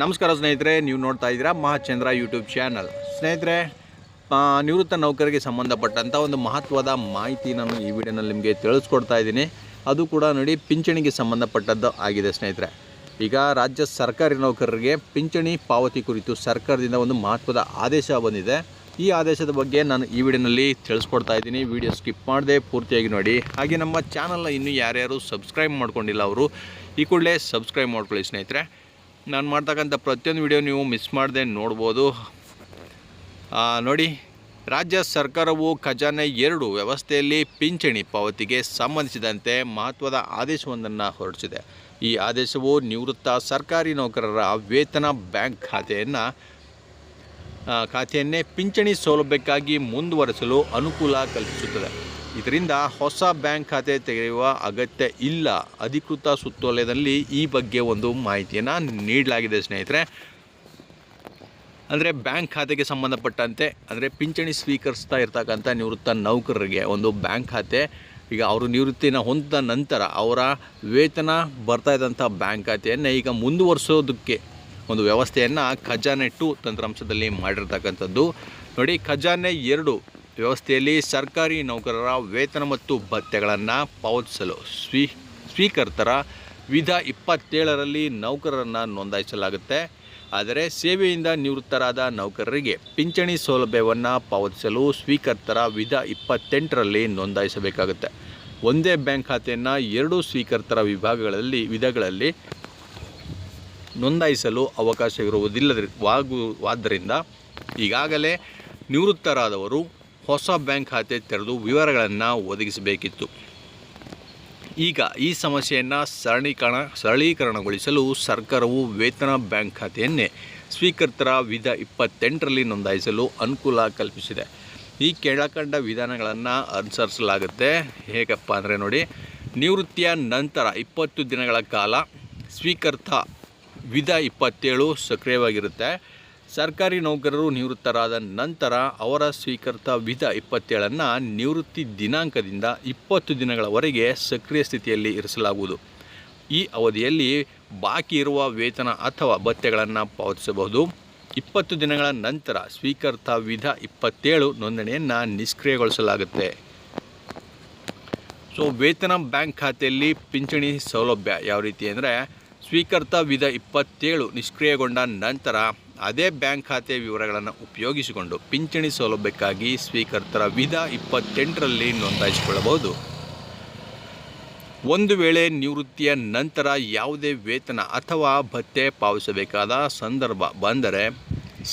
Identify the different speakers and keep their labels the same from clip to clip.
Speaker 1: ನಮಸ್ಕಾರ ಸ್ನೇಹಿತರೆ, ನೀವು ನೋಡ್ತಾ ಇದ್ದೀರಾ ಮಹಾಚಂದ್ರ ಯೂಟ್ಯೂಬ್ ಚಾನಲ್ ಸ್ನೇಹಿತರೆ ನಿವೃತ್ತ ನೌಕರಿಗೆ ಸಂಬಂಧಪಟ್ಟಂಥ ಒಂದು ಮಹತ್ವದ ಮಾಹಿತಿ ನಾನು ಈ ವಿಡಿಯೋನಲ್ಲಿ ನಿಮಗೆ ತಿಳಿಸ್ಕೊಡ್ತಾ ಇದ್ದೀನಿ. ಅದು ಕೂಡ ನೋಡಿ, ಪಿಂಚಣಿಗೆ ಸಂಬಂಧಪಟ್ಟದ್ದು ಆಗಿದೆ ಸ್ನೇಹಿತರೆ. ಈಗ ರಾಜ್ಯ ಸರ್ಕಾರಿ ನೌಕರರಿಗೆ ಪಿಂಚಣಿ ಪಾವತಿ ಕುರಿತು ಸರ್ಕಾರದಿಂದ ಒಂದು ಮಹತ್ವದ ಆದೇಶ ಬಂದಿದೆ. ಈ ಆದೇಶದ ಬಗ್ಗೆ ನಾನು ಈ ವಿಡಿಯೋನಲ್ಲಿ ತಿಳಿಸ್ಕೊಡ್ತಾ ಇದ್ದೀನಿ. ವಿಡಿಯೋ ಸ್ಕಿಪ್ ಮಾಡದೆ ಪೂರ್ತಿಯಾಗಿ ನೋಡಿ. ಹಾಗೆ ನಮ್ಮ ಚಾನಲ್ನ ಇನ್ನೂ ಯಾರ್ಯಾರು ಸಬ್ಸ್ಕ್ರೈಬ್ ಮಾಡ್ಕೊಂಡಿಲ್ಲ ಅವರು, ಈ ಕೂಡಲೇ ಸಬ್ಸ್ಕ್ರೈಬ್ ಮಾಡ್ಕೊಳ್ಳಿ ಸ್ನೇಹಿತರೆ. ನಾನು ಮಾಡ್ತಕ್ಕಂಥ ಪ್ರತಿಯೊಂದು ವಿಡಿಯೋ ನೀವು ಮಿಸ್ ಮಾಡದೆ ನೋಡ್ಬೋದು. ನೋಡಿ, ರಾಜ್ಯ ಸರ್ಕಾರವು ಖಜಾನೆ ಎರಡು ವ್ಯವಸ್ಥೆಯಲ್ಲಿ ಪಿಂಚಣಿ ಪಾವತಿಗೆ ಸಂಬಂಧಿಸಿದಂತೆ ಮಹತ್ವದ ಆದೇಶವೊಂದನ್ನು ಹೊರಡಿಸಿದೆ. ಈ ಆದೇಶವು ನಿವೃತ್ತ ಸರ್ಕಾರಿ ನೌಕರರ ವೇತನ ಬ್ಯಾಂಕ್ ಖಾತೆಯನ್ನು ಖಾತೆಯನ್ನೇ ಪಿಂಚಣಿ ಸೌಲಭ್ಯಕ್ಕಾಗಿ ಮುಂದುವರೆಸಲು ಅನುಕೂಲ ಕಲ್ಪಿಸುತ್ತದೆ. ಇದರಿಂದ ಹೊಸ ಬ್ಯಾಂಕ್ ಖಾತೆ ತೆರೆಯುವ ಅಗತ್ಯ ಇಲ್ಲ. ಅಧಿಕೃತ ಸುತ್ತೋಲೆಯಲ್ಲಿ ಈ ಬಗ್ಗೆ ಒಂದು ಮಾಹಿತಿಯನ್ನು ನೀಡಲಾಗಿದೆ ಸ್ನೇಹಿತರೆ. ಅಂದರೆ ಬ್ಯಾಂಕ್ ಖಾತೆಗೆ ಸಂಬಂಧಪಟ್ಟಂತೆ, ಅಂದರೆ ಪಿಂಚಣಿ ಸ್ವೀಕರಿಸ್ತಾ ಇರ್ತಕ್ಕಂಥ ನಿವೃತ್ತ ನೌಕರರಿಗೆ ಒಂದು ಬ್ಯಾಂಕ್ ಖಾತೆ, ಈಗ ಅವರು ನಿವೃತ್ತಿನ ಹೊಂದಿದ ನಂತರ ಅವರ ವೇತನ ಬರ್ತಾ ಇದ್ದಂಥ ಬ್ಯಾಂಕ್ ಖಾತೆಯನ್ನು ಈಗ ಮುಂದುವರಿಸೋದಕ್ಕೆ ಒಂದು ವ್ಯವಸ್ಥೆಯನ್ನು ಖಜಾನೆ ಟು ತಂತ್ರಾಂಶದಲ್ಲಿ ಮಾಡಿರ್ತಕ್ಕಂಥದ್ದು. ನೋಡಿ, ಖಜಾನೆ ಎರಡು ವ್ಯವಸ್ಥೆಯಲ್ಲಿ ಸರ್ಕಾರಿ ನೌಕರರ ವೇತನ ಮತ್ತು ಭತ್ಯೆಗಳನ್ನು ಪಾವತಿಸಲು ಸ್ವೀ, ಸ್ವೀಕರ್ತರ ವಿಧ ಇಪ್ಪತ್ತೇಳರಲ್ಲಿ ನೌಕರರನ್ನು ನೋಂದಾಯಿಸಲಾಗುತ್ತೆ. ಆದರೆ ಸೇವೆಯಿಂದ ನಿವೃತ್ತರಾದ ನೌಕರರಿಗೆ ಪಿಂಚಣಿ ಸೌಲಭ್ಯವನ್ನು ಪಾವತಿಸಲು ಸ್ವೀಕರ್ತರ ವಿಧ ಇಪ್ಪತ್ತೆಂಟರಲ್ಲಿ ನೋಂದಾಯಿಸಬೇಕಾಗುತ್ತೆ. ಒಂದೇ ಬ್ಯಾಂಕ್ ಖಾತೆಯನ್ನು ಎರಡು ಸ್ವೀಕರ್ತರ ವಿಭಾಗಗಳಲ್ಲಿ, ವಿಧಗಳಲ್ಲಿ ನೋಂದಾಯಿಸಲು ಅವಕಾಶವಿರುವುದಿಲ್ಲವಾದ್ದರಿಂದ ಈಗಾಗಲೇ ನಿವೃತ್ತರಾದವರು ಹೊಸ ಬ್ಯಾಂಕ್ ಖಾತೆ ತೆರೆದು ವಿವರಗಳನ್ನು ಒದಗಿಸಬೇಕಿತ್ತು. ಈಗ ಈ ಸಮಸ್ಯೆಯನ್ನು ಸರಳೀಕರಣ, ಸರಳೀಕರಣಗೊಳಿಸಲು ಸರ್ಕಾರವು ವೇತನ ಬ್ಯಾಂಕ್ ಖಾತೆಯನ್ನೇ ಸ್ವೀಕರ್ತರ ವಿಧ ಇಪ್ಪತ್ತೆಂಟರಲ್ಲಿ ನೋಂದಾಯಿಸಲು ಅನುಕೂಲ ಕಲ್ಪಿಸಿದೆ. ಈ ಕೆಳಕಂಡ ವಿಧಾನಗಳನ್ನು ಅನುಸರಿಸಲಾಗುತ್ತೆ. ಹೇಗಪ್ಪ ಅಂದರೆ ನೋಡಿ, ನಿವೃತ್ತಿಯ ನಂತರ ಇಪ್ಪತ್ತು ದಿನಗಳ ಕಾಲ ಸ್ವೀಕರ್ತ ವಿಧ ಇಪ್ಪತ್ತೇಳು ಸಕ್ರಿಯವಾಗಿರುತ್ತೆ. ಸರ್ಕಾರಿ ನೌಕರರು ನಿವೃತ್ತರಾದ ನಂತರ ಅವರ ಸ್ವೀಕೃತ ವಿಧ ಇಪ್ಪತ್ತೇಳನ್ನು ನಿವೃತ್ತಿ ದಿನಾಂಕದಿಂದ ಇಪ್ಪತ್ತು ದಿನಗಳವರೆಗೆ ಸಕ್ರಿಯ ಸ್ಥಿತಿಯಲ್ಲಿ ಇರಿಸಲಾಗುವುದು. ಈ ಅವಧಿಯಲ್ಲಿ ಬಾಕಿ ಇರುವ ವೇತನ ಅಥವಾ ಭತ್ಯೆಗಳನ್ನು ಪಾವತಿಸಬಹುದು. ಇಪ್ಪತ್ತು ದಿನಗಳ ನಂತರ ಸ್ವೀಕೃತ ವಿಧ ಇಪ್ಪತ್ತೇಳು ನೋಂದಣಿಯನ್ನು ನಿಷ್ಕ್ರಿಯಗೊಳಿಸಲಾಗುತ್ತೆ. ಸೊ, ವೇತನ ಬ್ಯಾಂಕ್ ಖಾತೆಯಲ್ಲಿ ಪಿಂಚಣಿ ಸೌಲಭ್ಯ ಯಾವ ರೀತಿ ಅಂದರೆ ಸ್ವೀಕರ್ತ ವಿಧ ಇಪ್ಪತ್ತೇಳು ನಿಷ್ಕ್ರಿಯಗೊಂಡ ನಂತರ ಅದೇ ಬ್ಯಾಂಕ್ ಖಾತೆ ವಿವರಗಳನ್ನು ಉಪಯೋಗಿಸಿಕೊಂಡು ಪಿಂಚಣಿ ಸೌಲಭ್ಯಕ್ಕಾಗಿ ಸ್ವೀಕರ್ತರ ವಿಧ ಇಪ್ಪತ್ತೆಂಟರಲ್ಲಿ ನೋಂದಾಯಿಸಿಕೊಳ್ಳಬಹುದು. ಒಂದು ವೇಳೆ ನಿವೃತ್ತಿಯ ನಂತರ ಯಾವುದೇ ವೇತನ ಅಥವಾ ಭತ್ಯೆ ಪಾವತಿಸಬೇಕಾದ ಸಂದರ್ಭ ಬಂದರೆ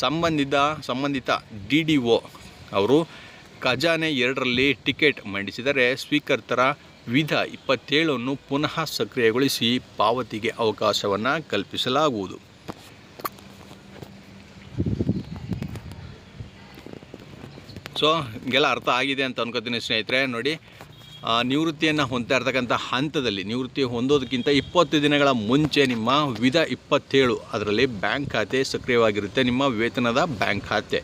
Speaker 1: ಸಂಬಂಧಿತ ಸಂಬಂಧಿತ ಡಿ ಡಿ ಒ ಅವರು ಖಜಾನೆ ಎರಡರಲ್ಲಿ ಟಿಕೆಟ್ ಮಂಡಿಸಿದರೆ ಸ್ವೀಕರ್ತರ ವಿಧ ಇಪ್ಪತ್ತೇಳನ್ನು ಪುನಃ ಸಕ್ರಿಯಗೊಳಿಸಿ ಪಾವತಿಗೆ ಅವಕಾಶವನ್ನು ಕಲ್ಪಿಸಲಾಗುವುದು. ಸೊ ಹೀಗೆಲ್ಲ ಅರ್ಥ ಆಗಿದೆ ಅಂತ ಅನ್ಕೋತೀನಿ ಸ್ನೇಹಿತರೆ. ನೋಡಿ ನಿವೃತ್ತಿಯನ್ನು ಹೊಂದ್ತಾ ಇರ್ತಕ್ಕಂಥ ಹಂತದಲ್ಲಿ, ನಿವೃತ್ತಿ ಹೊಂದೋದಕ್ಕಿಂತ ಇಪ್ಪತ್ತು ದಿನಗಳ ಮುಂಚೆ ನಿಮ್ಮ ವಿಧ ಇಪ್ಪತ್ತೇಳು, ಅದರಲ್ಲಿ ಬ್ಯಾಂಕ್ ಖಾತೆ ಸಕ್ರಿಯವಾಗಿರುತ್ತೆ, ನಿಮ್ಮ ವೇತನದ ಬ್ಯಾಂಕ್ ಖಾತೆ.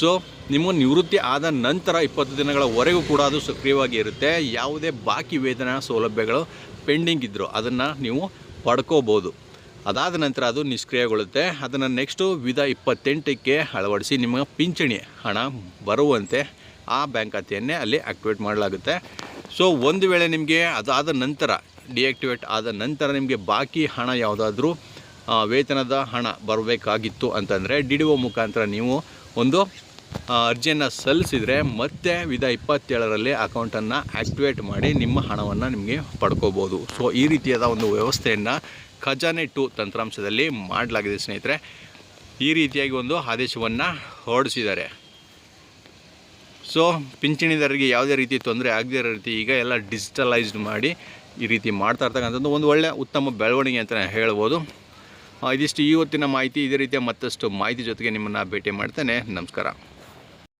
Speaker 1: ಸೊ ನಿಮ್ಮ ನಿವೃತ್ತಿ ಆದ ನಂತರ ಇಪ್ಪತ್ತು ದಿನಗಳವರೆಗೂ ಕೂಡ ಅದು ಸಕ್ರಿಯವಾಗಿ ಇರುತ್ತೆ. ಯಾವುದೇ ಬಾಕಿ ವೇತನ ಸೌಲಭ್ಯಗಳು ಪೆಂಡಿಂಗ್ ಇದ್ದರೂ ಅದನ್ನು ನೀವು ಪಡ್ಕೋಬೋದು. ಅದಾದ ನಂತರ ಅದು ನಿಷ್ಕ್ರಿಯಗೊಳ್ಳುತ್ತೆ. ಅದನ್ನು ನೆಕ್ಸ್ಟು ವಿಧ ಇಪ್ಪತ್ತೆಂಟಕ್ಕೆ ಅಳವಡಿಸಿ ನಿಮ್ಮ ಪಿಂಚಣಿ ಹಣ ಬರುವಂತೆ ಆ ಬ್ಯಾಂಕ್ ಖಾತೆಯನ್ನೇ ಅಲ್ಲಿ ಆಕ್ಟಿವೇಟ್ ಮಾಡಲಾಗುತ್ತೆ. ಸೊ ಒಂದು ವೇಳೆ ನಿಮಗೆ ಅದಾದ ನಂತರ ಡಿಆಕ್ಟಿವೇಟ್ ಆದ ನಂತರ ನಿಮಗೆ ಬಾಕಿ ಹಣ ಯಾವುದಾದ್ರೂ ವೇತನದ ಹಣ ಬರಬೇಕಾಗಿತ್ತು ಅಂತಂದರೆ, ಡಿ ಡಿ ಒ ಮುಖಾಂತರ ನೀವು ಒಂದು ಅರ್ಜಿಯನ್ನು ಸಲ್ಲಿಸಿದರೆ ಮತ್ತೆ ವಿಧ ಇಪ್ಪತ್ತೇಳರಲ್ಲಿ ಅಕೌಂಟನ್ನು ಆ್ಯಕ್ಟಿವೇಟ್ ಮಾಡಿ ನಿಮ್ಮ ಹಣವನ್ನು ನಿಮಗೆ ಪಡ್ಕೋಬೋದು. ಸೊ, ಈ ರೀತಿಯಾದ ಒಂದು ವ್ಯವಸ್ಥೆಯನ್ನು ಖಜಾನೆ ಟು ತಂತ್ರಾಂಶದಲ್ಲಿ ಮಾಡಲಾಗಿದೆ ಸ್ನೇಹಿತರೆ. ಈ ರೀತಿಯಾಗಿ ಒಂದು ಆದೇಶವನ್ನು ಹೊರಡಿಸಿದ್ದಾರೆ. ಸೊ, ಪಿಂಚಣಿದಾರರಿಗೆ ಯಾವುದೇ ರೀತಿ ತೊಂದರೆ ಆಗದೇ ಇರೋ ರೀತಿ ಈಗ ಎಲ್ಲ ಡಿಜಿಟಲೈಸ್ಡ್ ಮಾಡಿ ಈ ರೀತಿ ಮಾಡ್ತಾ ಇರ್ತಕ್ಕಂಥದ್ದು ಒಂದು ಒಳ್ಳೆಯ ಉತ್ತಮ ಬೆಳವಣಿಗೆ ಅಂತಲೇ ಹೇಳ್ಬೋದು. ಇದಿಷ್ಟು ಈ ಹೊತ್ತಿನ ಮಾಹಿತಿ, ಇದೇ ರೀತಿಯ ಮತ್ತಷ್ಟು ಮಾಹಿತಿ ಜೊತೆಗೆ ನಿಮ್ಮನ್ನು ಭೇಟಿ ಮಾಡ್ತೇನೆ. ನಮಸ್ಕಾರ.